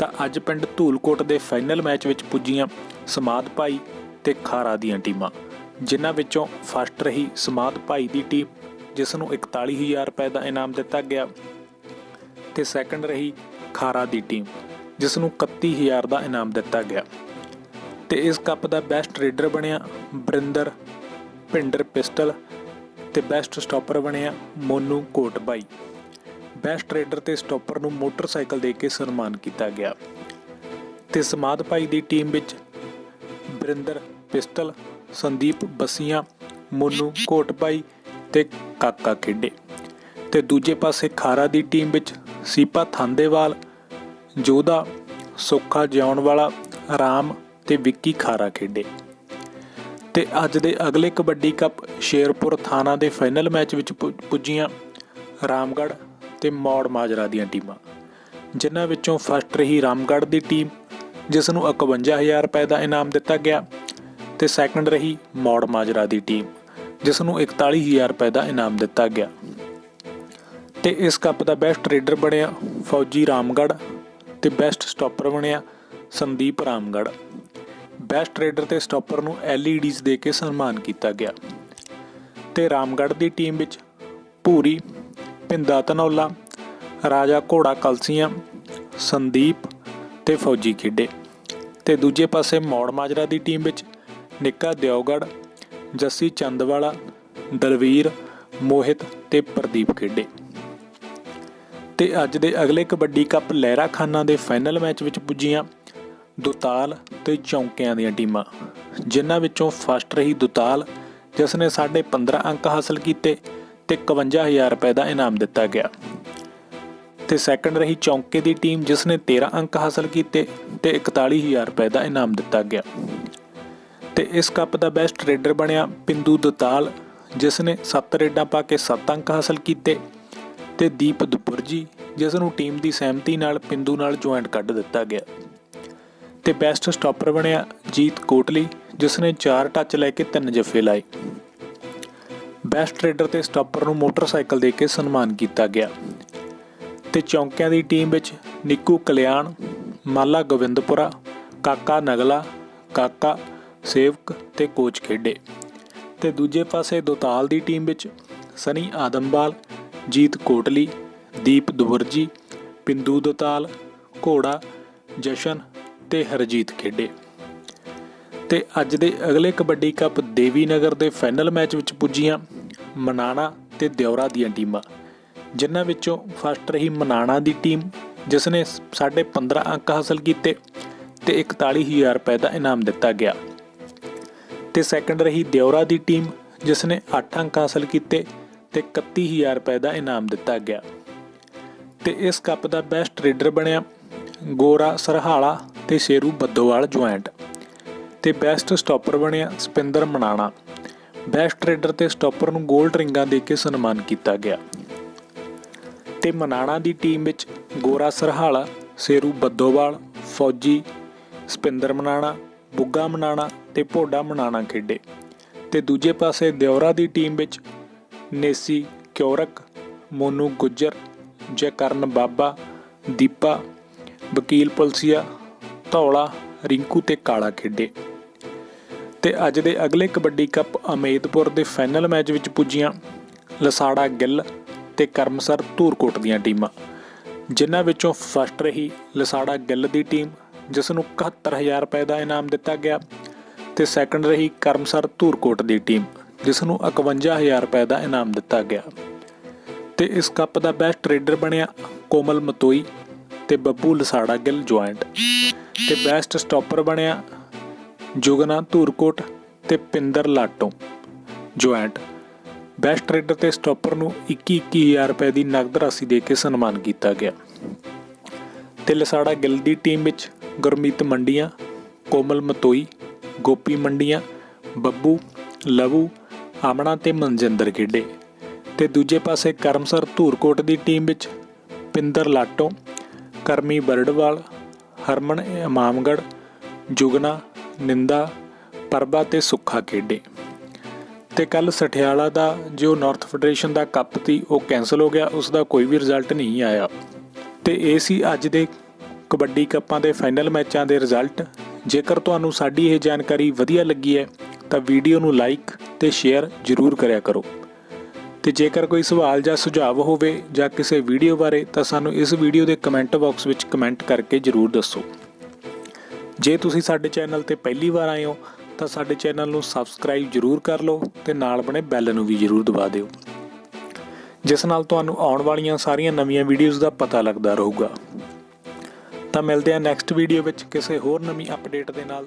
ਤਾਂ ਅੱਜ ਪਿੰਡ ਧੂਲਕੋਟ ਦੇ ਫਾਈਨਲ ਮੈਚ ਵਿੱਚ ਪੁੱਜੀਆਂ ਸਮਾਦ ਭਾਈ ਤੇ ਖਾਰਾ ਦੀਆਂ ਟੀਮਾਂ, ਜਿਨ੍ਹਾਂ ਵਿੱਚੋਂ ਫਸਟ ਰਹੀ ਸਮਾਦ ਭਾਈ ਦੀ ਟੀਮ, ਜਿਸ ਨੂੰ 41000 ਰੁਪਏ ਦਾ ਇਨਾਮ ਦਿੱਤਾ ਗਿਆ ਤੇ ਸੈਕੰਡ ਰਹੀ ਖਾਰਾ ਦੀ ਟੀਮ, ਜਿਸ ਨੂੰ 31000 ਦਾ ਇਨਾਮ ਦਿੱਤਾ ਗਿਆ। ਤੇ ਇਸ ਕੱਪ ਦਾ ਬੈਸਟ ਰੇਡਰ ਬਣਿਆ ਬਰਿੰਦਰ ਭਿੰਡਰ ਪਿਸਟਲ ਤੇ ਬੈਸਟ ਸਟਾਪਰ ਬਣਿਆ ਮੋਨੂ ਕੋਟਬਾਈ ਬੈਸਟ ਰੇਡਰ ਤੇ ਸਟਾਪਰ ਨੂੰ ਮੋਟਰਸਾਈਕਲ ਦੇ ਕੇ ਸਨਮਾਨ ਕੀਤਾ ਗਿਆ। ਤੇ ਸਮਾਦ ਭਾਈ ਦੀ ਟੀਮ ਵਿੱਚ ਬਰਿੰਦਰ, ਪਿਸਟਲ, ਸੰਦੀਪ, ਬਸੀਆਂ, ਮੋਨੂ ਕੋਟਬਾਈ ਤੇ ਕਾਕਾ ਖੇਡੇ। ਤੇ ਦੂਜੇ ਪਾਸੇ ਖਾਰਾ ਦੀ ਟੀਮ ਵਿੱਚ ਸੀਪਾ ਥਾਂਦੇਵਾਲ, ਜੋਧਾ, ਸੁੱਖਾ ਜਿਉਣ ਵਾਲਾ ਰਾਮ ਤੇ ਵਿੱਕੀ ਖਾਰਾ ਖੇਡੇ। ਤੇ ਅੱਜ ਦੇ ਅਗਲੇ ਕਬੱਡੀ ਕੱਪ ਸ਼ੇਰਪੁਰ ਥਾਣਾ ਦੇ ਫਾਈਨਲ ਮੈਚ ਵਿੱਚ ਪੁ- ਪੁੱਜੀਆਂ ਰਾਮਗੜ੍ਹ ਤੇ ਮੌੜ ਮਾਜਰਾ ਦੀਆਂ ਟੀਮਾਂ, ਜਿਨ੍ਹਾਂ ਵਿੱਚੋਂ ਫਸਟ ਰਹੀ ਰਾਮਗੜ੍ਹ ਦੀ ਟੀਮ, ਜਿਸ ਨੂੰ 51000 ਰੁਪਏ ਦਾ ਇਨਾਮ ਦਿੱਤਾ ਗਿਆ, ਤੇ ਸੈਕੰਡ ਰਹੀ ਮੌੜ ਮਾਜਰਾ ਦੀ ਟੀਮ, ਜਿਸ ਨੂੰ 41000 ਰੁਪਏ ਦਾ ਇਨਾਮ ਦਿੱਤਾ ਗਿਆ। ਤੇ ਇਸ ਕੱਪ ਦਾ ਬੈਸਟ ਰੇਡਰ ਬਣਿਆ ਫੌਜੀ ਰਾਮਗੜ੍ਹ ਤੇ ਬੈਸਟ ਸਟਾਪਰ ਬਣਿਆ ਸੰਦੀਪ ਰਾਮਗੜ੍ਹ। ਬੈਸਟ ਰੇਡਰ ਤੇ ਸਟਾਪਰ ਨੂੰ LEDs ਦੇ ਕੇ ਸਨਮਾਨ ਕੀਤਾ ਗਿਆ। ਤੇ ਰਾਮਗੜ੍ਹ ਦੀ ਟੀਮ ਵਿੱਚ ਭੂਰੀ ਭਿੰਦਾ ਧਨੌਲਾ ਰਾਜਾ ਘੋੜਾ ਕਲਸੀਆਂ, ਸੰਦੀਪ ਤੇ ਫੌਜੀ ਖੇਡੇ। ਤੇ ਦੂਜੇ ਪਾਸੇ ਮੌੜ ਮਾਜਰਾ ਦੀ ਟੀਮ ਵਿੱਚ ਨਿੱਕਾ ਦਿਓਗੜ, ਜੱਸੀ ਚੰਦਵਾਲਾ, ਦਲਵੀਰ, ਮੋਹਿਤ ਤੇ ਪ੍ਰਦੀਪ ਖੇਡੇ। ਤੇ ਅੱਜ ਦੇ ਅਗਲੇ ਕਬੱਡੀ ਕੱਪ ਲਹਿਰਾ ਖਾਨਾ ਦੇ ਫਾਈਨਲ ਮੈਚ ਵਿੱਚ ਪੁੱਜੀਆਂ ਦੁਤਾਲ ਤੇ ਚੌਂਕਿਆਂ ਦੀਆਂ ਟੀਮਾਂ, ਜਿਨ੍ਹਾਂ ਵਿੱਚੋਂ ਫਸਟ ਰਹੀ ਦੁਤਾਲ ਜਿਸ ਨੇ 15.5 ਅੰਕ ਹਾਸਲ ਕੀਤੇ ਤੇ 51000 ਰੁਪਏ ਦਾ ਇਨਾਮ ਦਿੱਤਾ ਗਿਆ। ਤੇ ਸੈਕੰਡ ਰਹੀ ਚੌਂਕੇ ਦੀ ਟੀਮ ਜਿਸ ਨੇ 13 ਅੰਕ ਹਾਸਲ ਕੀਤੇ ਤੇ 41000 ਰੁਪਏ ਦਾ ਇਨਾਮ ਦਿੱਤਾ ਗਿਆ। ਤੇ ਇਸ ਕੱਪ ਦਾ ਬੈਸਟ ਰੇਡਰ ਬਣਿਆ ਪਿੰਦੂ ਦਤਾਲ, ਜਿਸ ਨੇ 7 ਰੇਡਾਂ ਪਾ ਕੇ 7 ਅੰਕ ਹਾਸਲ ਕੀਤੇ। ਤੇ ਦੀਪ ਦੁਪੁਰਜੀ, ਜਿਸ ਨੂੰ ਟੀਮ ਦੀ ਸਹਿਮਤੀ ਨਾਲ ਪਿੰਦੂ ਨਾਲ ਜੁਆਇੰਟ ਕੱਢ ਦਿੱਤਾ ਗਿਆ। ਤੇ ਬੈਸਟ ਸਟਾਪਰ ਬਣਿਆ ਜੀਤ ਕੋਟਲੀ, ਜਿਸ ਨੇ 4 ਟੱਚ ਲੈ ਕੇ 3 ਜੱਫੇ ਲਾਏ। ਬੈਸਟ ਰੇਡਰ ਤੇ ਸਟਾਪਰ ਨੂੰ ਮੋਟਰਸਾਈਕਲ ਦੇ ਕੇ ਸਨਮਾਨ ਕੀਤਾ ਗਿਆ। ਤੇ ਚੌਂਕਿਆਂ ਦੀ ਟੀਮ ਵਿੱਚ ਨਿੱਕੂ ਕਲਿਆਣ, ਮਾਲਾ ਗੋਬਿੰਦਪੁਰਾ, ਕਾਕਾ ਨਗਲਾ, ਕਾਕਾ ਸੇਵਕ ਤੇ ਕੋਚ ਖੇਡੇ। ਤੇ ਦੂਜੇ ਪਾਸੇ ਦੋਤਾਲ ਦੀ ਟੀਮ ਵਿੱਚ ਸਨੀ ਆਦਮਵਾਲ ਜੀਤ ਕੋਟਲੀ, ਦੀਪ ਦੁਵਰਜੀ ਪਿੰਦੂ ਦੋਤਾਲ, ਘੋੜਾ, ਜਸ਼ਨ ਤੇ ਹਰਜੀਤ ਖੇਡੇ। ਤੇ ਅੱਜ ਦੇ ਅਗਲੇ ਕਬੱਡੀ ਕੱਪ ਦੇਵੀ ਨਗਰ ਦੇ ਫਾਈਨਲ ਮੈਚ ਵਿੱਚ ਪੁੱਜੀਆਂ ਮਨਾਣਾ ਤੇ ਦਿਉਰਾ ਦੀਆਂ ਟੀਮਾਂ। ਜਿਨ੍ਹਾਂ ਵਿੱਚੋਂ ਫਸਟ ਰਹੀ ਮਨਾਣਾ ਦੀ ਟੀਮ ਜਿਸ ਨੇ 15.5 ਅੰਕ ਹਾਸਲ ਕੀਤੇ ਤੇ 41000 ਰੁਪਏ ਦਾ ਇਨਾਮ ਦਿੱਤਾ ਗਿਆ। ਤੇ ਸੈਕੰਡ ਰਹੀ ਦਿਉਰਾ ਦੀ ਟੀਮ ਜਿਸ ਨੇ 8 ਅੰਕ ਹਾਸਲ ਕੀਤੇ ਤੇ 31000 ਰੁਪਏ ਦਾ ਇਨਾਮ ਦਿੱਤਾ ਗਿਆ। ਤੇ ਇਸ ਕੱਪ ਦਾ ਬੈਸਟ ਰੇਡਰ ਬਣਿਆ ਗੋਰਾ ਸਰਹਾਲਾ ਤੇ ਸ਼ੇਰੂ ਬੱਦੋਵਾਲ ਜੁਆਇੰਟ। ਤੇ ਬੈਸਟ ਸਟਾਪਰ ਬਣਿਆ ਸਪਿੰਦਰ ਮਨਾਣਾ। ਬੈਸਟ ਰੇਡਰ ਤੇ ਸਟਾਪਰ ਨੂੰ 골ਡ ਰਿੰਗਾਂ ਦੇ ਕੇ ਸਨਮਾਨ ਕੀਤਾ ਗਿਆ। ਤੇ ਮਨਾਣਾ ਦੀ ਟੀਮ ਵਿੱਚ ਗੋਰਾ ਸਰਹਾਲਾ, ਸ਼ੇਰੂ ਬੱਦੋਵਾਲ, ਫੌਜੀ ਸਪਿੰਦਰ ਮਨਾਣਾ, ਬੁੱਗਾ ਮਨਾਣਾ ਤੇ ਭੋਡਾ ਮਨਾਣਾ ਖੇਡੇ। ਤੇ ਦੂਜੇ ਪਾਸੇ ਦਿਉਰਾ ਦੀ ਟੀਮ ਵਿੱਚ ਨੇਸੀ ਕਿਉਰਕ ਮੋਨੂ ਗੁੱਜਰ, ਜੈਕਰਨ ਬਾਬਾ, ਦੀਪਾ, ਵਕੀਲ ਪੁਲਸੀਆ, ਧੌਲਾ, ਰਿੰਕੂ ਤੇ ਕਾਲਾ ਖੇਡੇ। ਤੇ ਅੱਜ ਦੇ ਅਗਲੇ ਕਬੱਡੀ ਕੱਪ ਅਮੇਦਪੁਰ ਦੇ ਫਾਈਨਲ ਮੈਚ ਵਿੱਚ ਪੁੱਜੀਆਂ ਲਸਾੜਾ ਗਿੱਲ ਤੇ ਕਰਮਸਰ ਧੂਰਕੋਟ ਦੀਆਂ ਟੀਮਾਂ। ਜਿਨ੍ਹਾਂ ਵਿੱਚੋਂ ਫਸਟ ਰਹੀ ਲਸਾੜਾ ਗਿੱਲ ਦੀ ਟੀਮ, ਜਿਸ ਨੂੰ 71000 ਰੁਪਏ ਦਾ ਇਨਾਮ ਦਿੱਤਾ ਗਿਆ ਤੇ ਸੈਕੰਡ ਰਹੀ ਕਰਮਸਰ ਧੂਰਕੋਟ ਦੀ ਟੀਮ, ਜਿਸ ਨੂੰ 51000 ਰੁਪਏ ਦਾ ਇਨਾਮ ਦਿੱਤਾ ਗਿਆ। ਤੇ ਇਸ ਕੱਪ ਦਾ ਬੈਸਟ ਰੇਡਰ ਬਣਿਆ ਕੋਮਲ ਮਤੋਈ ਤੇ ਬੱਬੂ ਲਸਾੜਾ ਗਿੱਲ ਜੁਆਇੰਟ ਤੇ ਬੈਸਟ ਸਟਾਪਰ ਬਣਿਆ ਜੁਗਨਾ ਧੂਰਕੋਟ ਤੇ Pinder Lato. Joint. Best raider ਤੇ ਸਟਾਪਰ ਨੂੰ 21 21000 ਰੁਪਏ ਦੀ ਨਗਦ ਰਾਸ਼ੀ ਦੇ ਕੇ ਸਨਮਾਨ ਕੀਤਾ ਗਿਆ। ਤੇ ਲਸਾੜਾ ਗਿੱਲ ਦੀ ਟੀਮ ਵਿੱਚ ਗੁਰਮੀਤ ਮੰਡੀਆਂ, ਕੋਮਲ ਮਤੋਈ, ਗੋਪੀ ਮੰਡੀਆਂ, ਬੱਬੂ, ਲਵੂ, ਆਮਣਾ ਤੇ ਮਨਜਿੰਦਰ ਖੇਡੇ। ਤੇ ਦੂਜੇ ਪਾਸੇ ਕਰਮਸਰ ਧੂਰਕੋਟ ਦੀ ਟੀਮ ਵਿੱਚ ਪਿੰਦਰ ਲਾਟੋ, ਕਰਮੀ ਬਰੜਵਾਲ, ਹਰਮਨ ਇਮਾਮਗੜ ਜੁਗਨਾ ਨਿੰਦਾ ਪਰਬਾ ਤੇ ਸੁੱਖਾ ਖੇਡੇ। ਤੇ ਕੱਲ ਸਠਿਆਲਾ ਦਾ ਜੋ ਨਾਰਥ ਫੈਡਰੇਸ਼ਨ ਦਾ ਕੱਪ ਸੀ, ਉਹ ਕੈਨਸਲ ਹੋ ਗਿਆ, ਉਸ ਦਾ ਕੋਈ ਵੀ ਰਿਜ਼ਲਟ ਨਹੀਂ ਆਇਆ। ਤੇ ਇਹ ਸੀ ਅੱਜ ਦੇ ਕਬੱਡੀ ਕੱਪਾਂ ਦੇ ਫਾਈਨਲ ਮੈਚਾਂ ਦੇ ਰਿਜ਼ਲਟ ਜੇਕਰ ਤੁਹਾਨੂੰ ਸਾਡੀ ਇਹ ਜਾਣਕਾਰੀ ਵਧੀਆ ਲੱਗੀ ਹੈ, ਤਾਂ ਵੀਡੀਓ ਨੂੰ ਲਾਈਕ ਤੇ ਸ਼ੇਅਰ ਜ਼ਰੂਰ ਕਰਿਆ ਕਰੋ। ਤੇ ਜੇਕਰ ਕੋਈ ਸਵਾਲ ਜਾਂ ਸੁਝਾਅ ਹੋਵੇ ਜਾਂ ਕਿਸੇ ਵੀਡੀਓ ਬਾਰੇ, ਤਾਂ ਸਾਨੂੰ ਇਸ ਵੀਡੀਓ ਦੇ ਕਮੈਂਟ ਬਾਕਸ ਵਿੱਚ ਕਮੈਂਟ ਕਰਕੇ ਜ਼ਰੂਰ ਦੱਸੋ। ਜੇ ਤੁਸੀਂ ਸਾਡੇ ਚੈਨਲ ਤੇ ਪਹਿਲੀ ਵਾਰ ਆਏ ਹੋ, ਤਾਂ ਸਾਡੇ ਚੈਨਲ ਨੂੰ ਸਬਸਕ੍ਰਾਈਬ ਜ਼ਰੂਰ ਕਰ ਲਓ ਤੇ ਨਾਲ ਬਣੇ ਬੈਲ ਨੂੰ ਵੀ ਜ਼ਰੂਰ ਦਬਾ ਦਿਓ। ਜਿਸ ਨਾਲ ਤੁਹਾਨੂੰ ਆਉਣ ਵਾਲੀਆਂ ਸਾਰੀਆਂ ਨਵੀਆਂ ਵੀਡੀਓਜ਼ ਦਾ ਪਤਾ ਲੱਗਦਾ ਰਹੂਗਾ। ਤਾਂ ਮਿਲਦੇ ਹਾਂ ਨੈਕਸਟ ਵੀਡੀਓ ਵਿੱਚ ਕਿਸੇ ਹੋਰ ਨਵੀਂ ਅਪਡੇਟ ਦੇ ਨਾਲ।